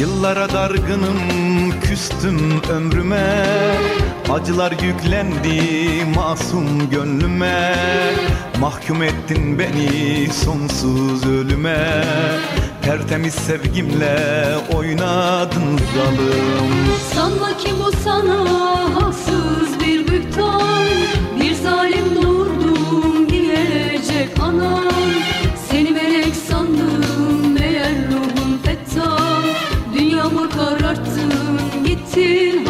Yıllara dargınım küstüm ömrüme. Acılar yüklendi masum gönlüme. Mahkum ettin beni sonsuz ölüme. Tertemiz sevgimle oynadın zalim Sanma ki bu sana haksız bir bühtan Bir zalim doğurdum diyecek anam. Seni melek kararttın gittin